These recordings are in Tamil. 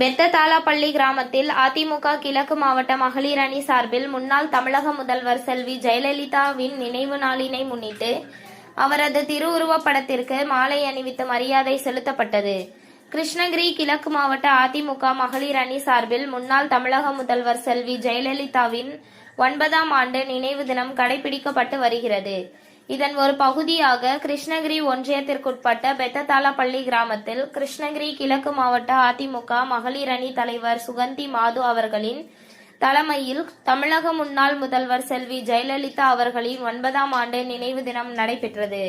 பெத்ததாலாப்பள்ளி கிராமத்தில் அதிமுக கிழக்கு மாவட்ட மகளிர் அணி சார்பில் முன்னாள் தமிழக முதல்வர் செல்வி ஜெயலலிதாவின் நினைவு நாளினை முன்னிட்டு அவரது திருவுருவப் படத்திற்கு மாலை அணிவித்து மரியாதை செலுத்தப்பட்டது. கிருஷ்ணகிரி கிழக்கு மாவட்ட அதிமுக மகளிர் அணி சார்பில் முன்னாள் தமிழக முதல்வர் செல்வி ஜெயலலிதாவின் ஒன்பதாம் ஆண்டு நினைவு தினம் கடைபிடிக்கப்பட்டு வருகிறது. இதன் ஒரு பகுதியாக கிருஷ்ணகிரி ஒன்றியத்திற்குட்பட்ட பெத்ததாலப்பள்ளி கிராமத்தில் கிருஷ்ணகிரி கிழக்கு மாவட்ட அதிமுக மகளிர் அணி தலைவர் சுகந்தி மாது அவர்களின் தலைமையில் தமிழக முன்னாள் முதல்வர் செல்வி ஜெயலலிதா அவர்களின் ஒன்பதாம் ஆண்டு நினைவு தினம் நடைபெற்றது.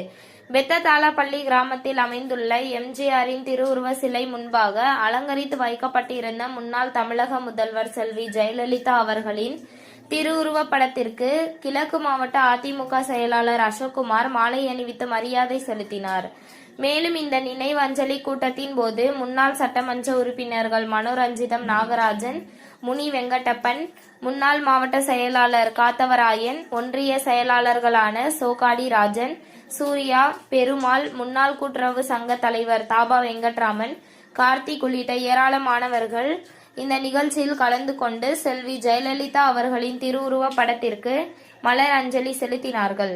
பெத்ததாலப்பள்ளி கிராமத்தில் அமைந்துள்ள எம்ஜிஆரின் திருவுருவ சிலை முன்பாக அலங்கரித்து வைக்கப்பட்டிருந்த முன்னாள் தமிழக முதல்வர் செல்வி ஜெயலலிதா அவர்களின் திருவுருவப் படத்திற்கு கிழக்கு மாவட்ட அதிமுக செயலாளர் அசோக்குமார் மாலை அணிவித்து மரியாதை செலுத்தினார். மேலும் இந்த நினைவஞ்சலி கூட்டத்தின் போது முன்னாள் சட்டமன்ற உறுப்பினர்கள் மனோரஞ்சிதம் நாகராஜன் முனி வெங்கடப்பன் முன்னாள் மாவட்ட செயலாளர் காத்தவராயன் ஒன்றிய செயலாளர்களான சோகாடி ராஜன் சூர்யா பெருமாள் முன்னாள் கூட்டுறவு சங்க தலைவர் தாபா வெங்கட்ராமன் கார்த்திக் உள்ளிட்ட ஏராளமானவர்கள் இந்த நிகழ்ச்சியில் கலந்து கொண்டு செல்வி ஜெயலலிதா அவர்களின் திருவுருவ படத்திற்கு மலர் அஞ்சலி செலுத்தினார்கள்.